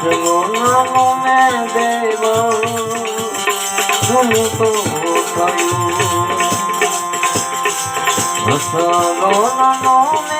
થયું મારું મેં દેવ તો થયું હસલો મેં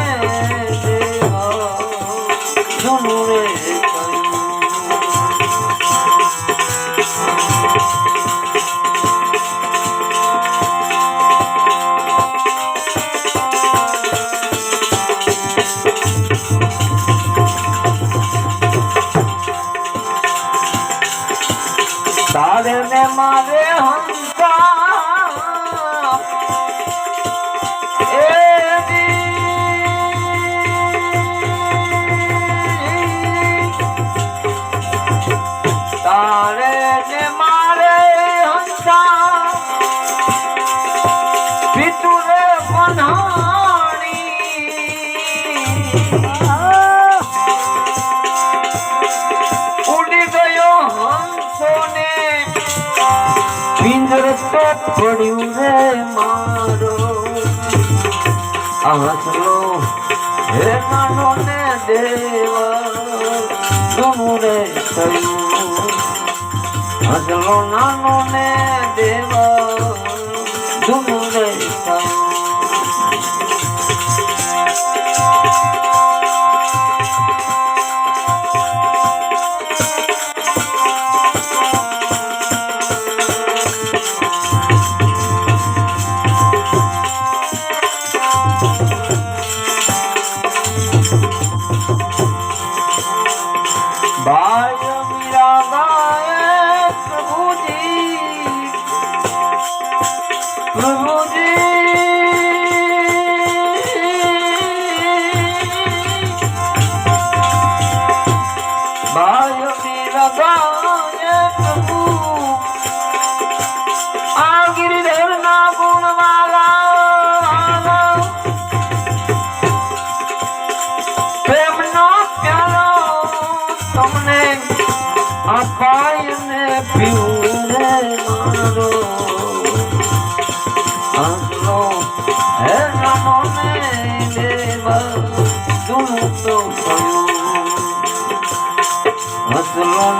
ঝুনুরে પિંજરતો પડ્યું રે મારો. આસરો હે માનો ને દેવા. તુમરે થયું. હસલો નાનો ને દેવા. તુમ Bye.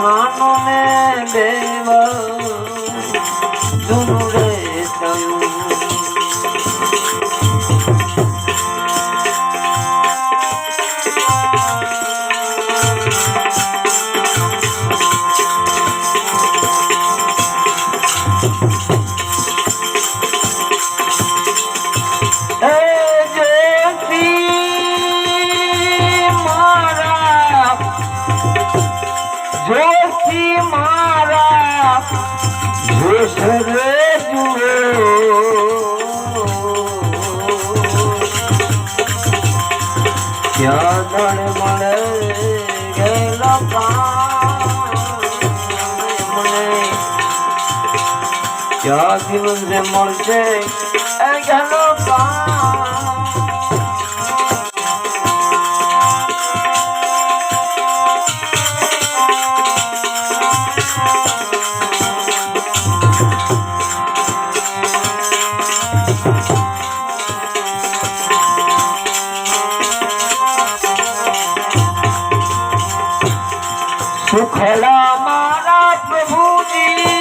Oh. ક્યાં દળ મળે ગયેલો મને ક્યાં દિવસે મળશે સુખડા મારા પ્રભુજી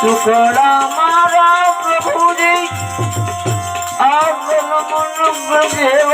સુખડા મન ગજેવડા